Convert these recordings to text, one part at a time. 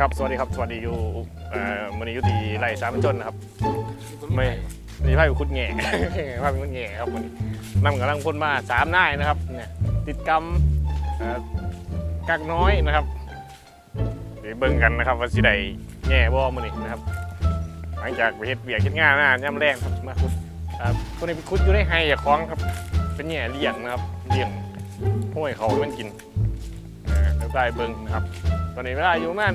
ครับ สวัสดีครับ สวัสดีอยู่เอ่อมันนี้อยู่ที่ไร่สามจนนะครับ ไม่มีไพ่คุดแง่ไพ่คุดแง่ครับวันนี้นำกำลังพลมาสามนายนะครับ เนี่ย ติดกรรมกักน้อยนะครับ เดี๋ยวเบิ่งกันนะครับว่าสิได้แง่บ่มื้อนี้นะครับ หลังจากไปเฮ็ดเบียกเฮ็ดงานนะย่ำแรงครับมาคุดอ่าตัวนี้ไปคุดอยู่ในไฮอย่าคล้องครับ เป็นแง่เลี้ยงนะครับ เลี้ยง ห้วยเขามันกินอ่าแล้วได้เบิ่งนะครับ ตอนนี้เวลาอยู่มาณ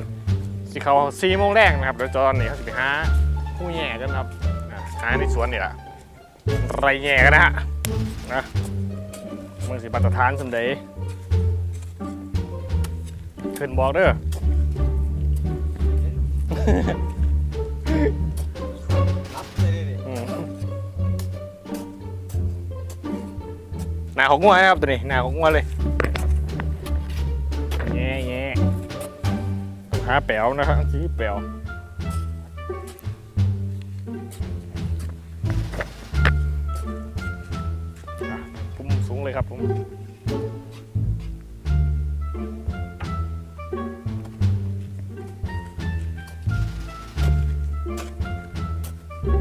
สิเขาสี่โมงแรกนะครับเดี๋ยวตอนนี้เขาสิไปหาผู้แง่กันครับอ่าหาในสวนนี่แหละไรแง่กันนะฮะนะมึงสิบัตรฐานสำเดยขึ้นบอกเด้อ นาของงัวนะครับตัวนี้หนาของงัวเลยแง่แง่หาแป๋วนะครับสีแป๋วอะผมสูงเลยครับผม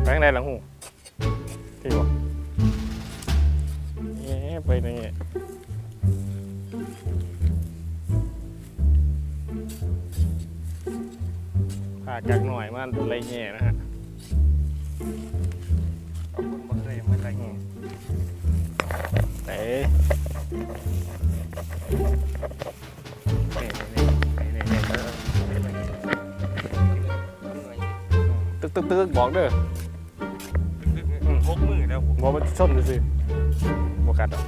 ไปข้างในหลังหู พากักหน่อยมันไรแง่นะฮะขอบคุณหมดเลยไม่ไรเงี้ยเต๋นี่นี่นี่นี่ตึกตึกตึกบอกเด้อพกมือแล้วบอกมันชนดูสิบอกกัดหรอก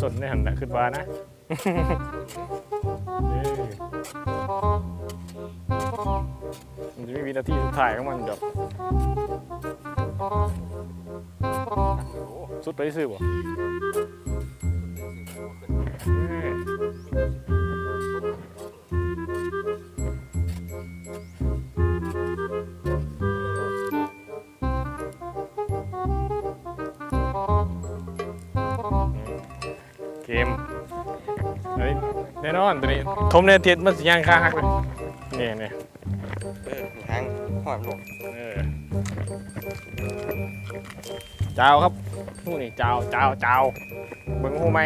สนในหันนะขึ้นมานะมันจะไมีวินาทีสุดท้ายของมันเดี๋ยวสุดไปซื้อบ่ อนตัวนี้ทมในเทียนมันสิย่างค้าฮักเลยนี่นี่เออหางหอมลงเออเจ้าครับนู่นนี่เจ้าเจ้าเจ้าเบิ้งหูไหม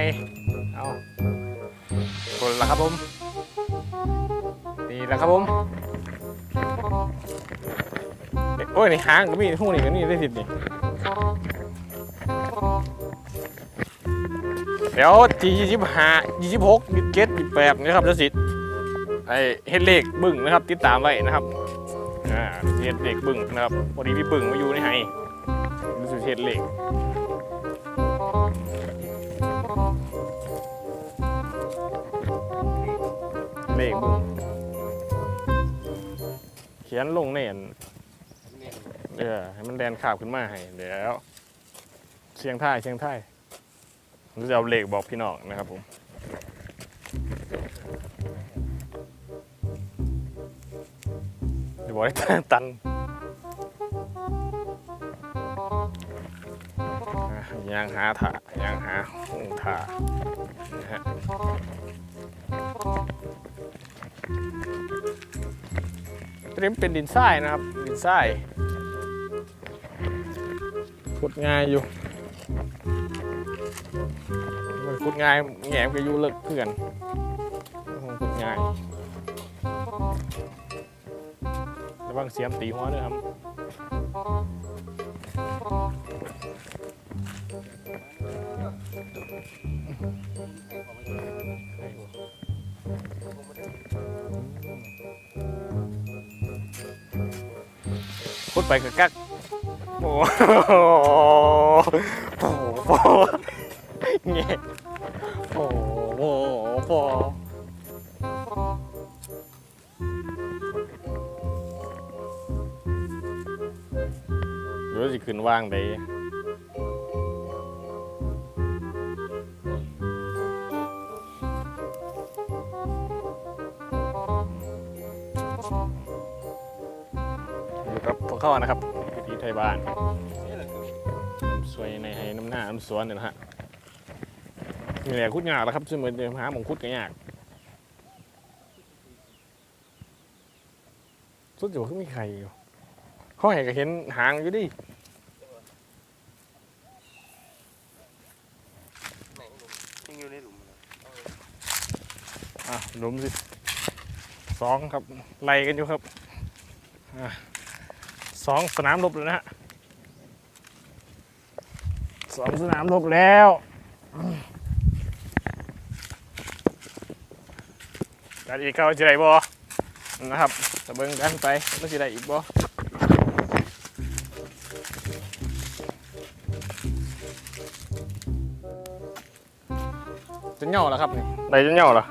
เอาคนละครับผมนี่แหละครับผมนี่โอ้ยนี่หางก็มีหูนี่ก็นี่ได้สิบนี่ เดี๋ยวทียี่สิบห้ายี่สิบหกยี่สิบเจ็ดยี่สิบแปดนะครับเจ้าสิทธิ์ไอเฮ็ดเลขบึ้งนะครับ ติดตามไว้นะครับอ่าเฮ็ดเล็กบึ้งนะครับพอดีพี่บึ้งมาอยู่ในไห้รู้สึกเฮ็ดเล็กเล็กบึ้งเขียนลงในอันเออให้มันแดนขาบขึ้นมาให้เดี๋ยวเสียงท่ายเสียงท่าย รู้จะเอาเหล็กบอกพี่น้องนะครับผมเดี๋ยวบอกให้ตันยางหาถายางหาหงถานะฮะตัวนี้เป็นดินทรายนะครับ ดินทรายขุดง่ายอยู่ มันขุดง่ายแง่มนก็อยู่เลิกเพื่อนคงขุดง่ายระวังเสียมตีหัวด้วยครับพูดไปคือกักโอ้โหโอ้โหเงี้ยโอ้โห โอ้โหรู้สิขึ้นว่างได้อยู่กับพวกเขานะครับวิถีไทยบ้านนี่แหละคือสวยในให้น้ำหน้าน้ำสวนเนี่ยนะฮะ มีแหล่คุดยากแล้วครับซึ่งมันหาหมองคุดก็ยากสุดอยู่คือมีใครอยู่เขาเห็นก็เห็นหางอยู่ดิหนหลุมยังอยู่ในหลุมนะอะหลุมสิสองครับไล่กันอยู่ครับอะสองสนามรบเลยนะฮะสองสนามรบแล้ว การอีกเขาจะได้บ่นะครับจะเบิ่งกันไปมันจะได้อีกบ่จะเหย่อแล้วครับนี่ได้จะเหย่อแล้ว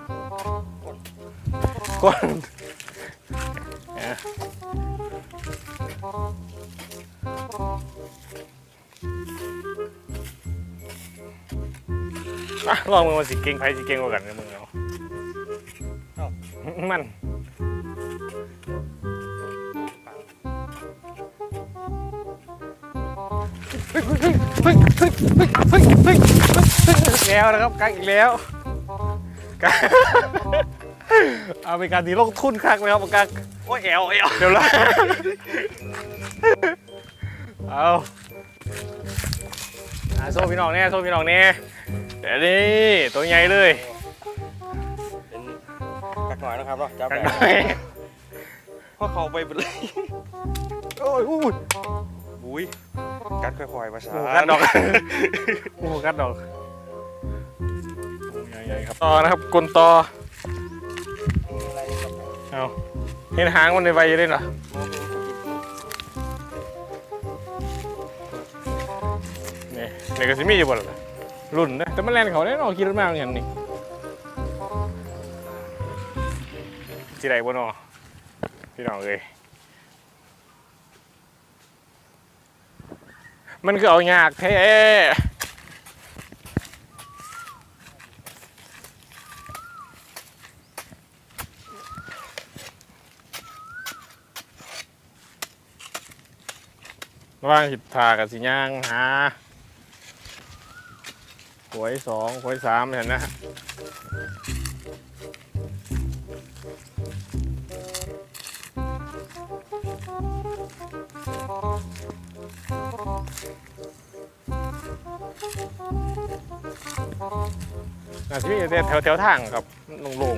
ก้นเนี่ยอะลองมึงมาสิเก่งไผสิเก่งกว่ากันนะมึงเอาเอ้า มันแล้วนะครับกักอีกแล้วเอาเป็นการดีลงทุนครั้งนะครับกักโอ้ยแอวแอวเดี๋ยวละเอาโซ่พี่น้องแน่โซ่พี่น้องแน่เดี๋ยวนี้ตัวใหญ่เลย น่อยนะครับเนาะจับกักได้หน่อยเพราะเขาไปหมดเลยโอ้ยอุ้ยบุ้ยกัดค่อยๆมาช้าโอ้กัดดอกโอ้กัดดอกใหญ่ๆครับต่อนะครับกลนต่ออะไรครับเอาเห็นหางมันในใบอยังได้เหรอนี่นี่ก็สิมีอยู่บ่ล่ะรุ่นนะแต่มันแล่นเขาได้เนาะขี่รถมาอย่างนี้ สิได้บ่เนาะพี่น้องเอ้ยมันคือเอายากแท้ว่างหิดทากับสิย่างหาหวยสองหวยสามเห็นนะ อาชีพแถวแถวทางครับโล่ง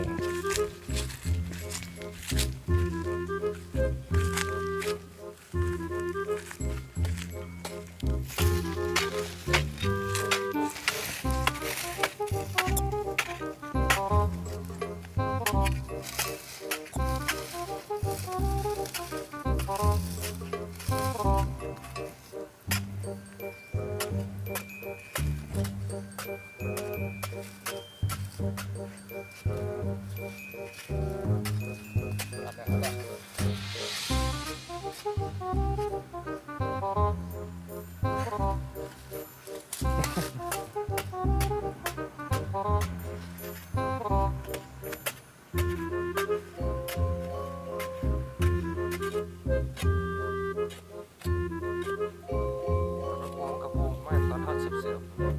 เสียบ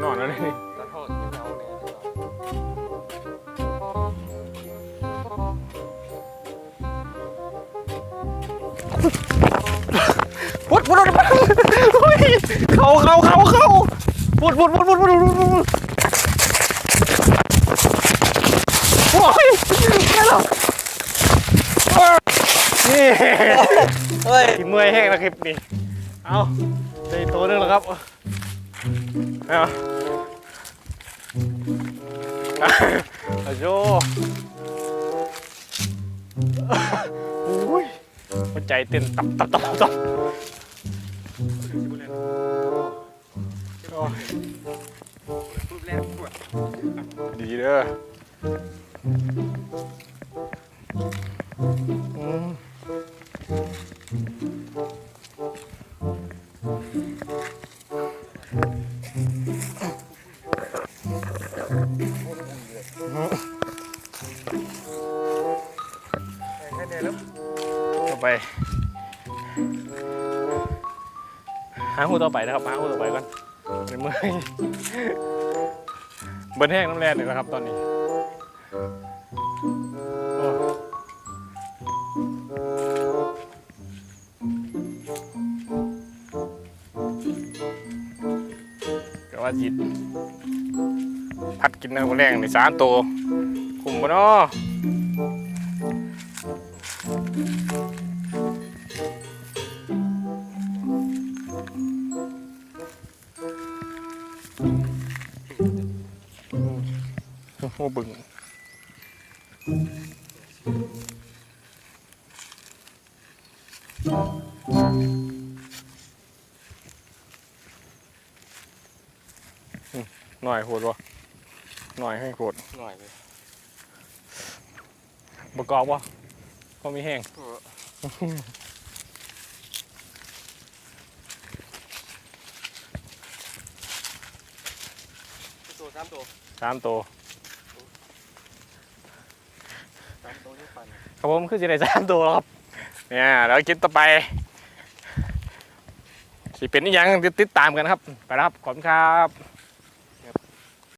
ๆนอนๆแล้วนี่ๆตอนทอดที่เราเนี่ยที่เราพุดพุดพุดเฮ้ยเขาเขาเขาเขาพุดพุดพุดพุดพุดพุดพุดโอ้ยแค่หรอนี่เฮ้ยเมื่อยแห้งแล้วคลิปนี้เอาได้ตัวนึงแล้วครับ เอาอาโยโอ้ยหัวใจเต้นตับตับตับตับดีเด้อ ต่อไป หาหูต่อไปนะครับหาหูต่อไปก่อนเป็นเมื่อยเบิร์แห้งน้ำแร่เลยนะครับตอนนี้ก็ว่าจิตพัดกินน้ำแรงในสามตัว คุมบ่นาะโอ้บึงหน่อยโหดวะหน่อยให้โหดหน่อยเลย ประกอบวะก็มีแห้งตัวสามตัวสามตัวสามตัวที่ฟันครับผมคือจะได้สามตัวแล้วครับเนี่ยแล้วคิดต่อไปสิเป็นอหยังติดตามกันครับ ไปแล้วครับขอบคุณครับ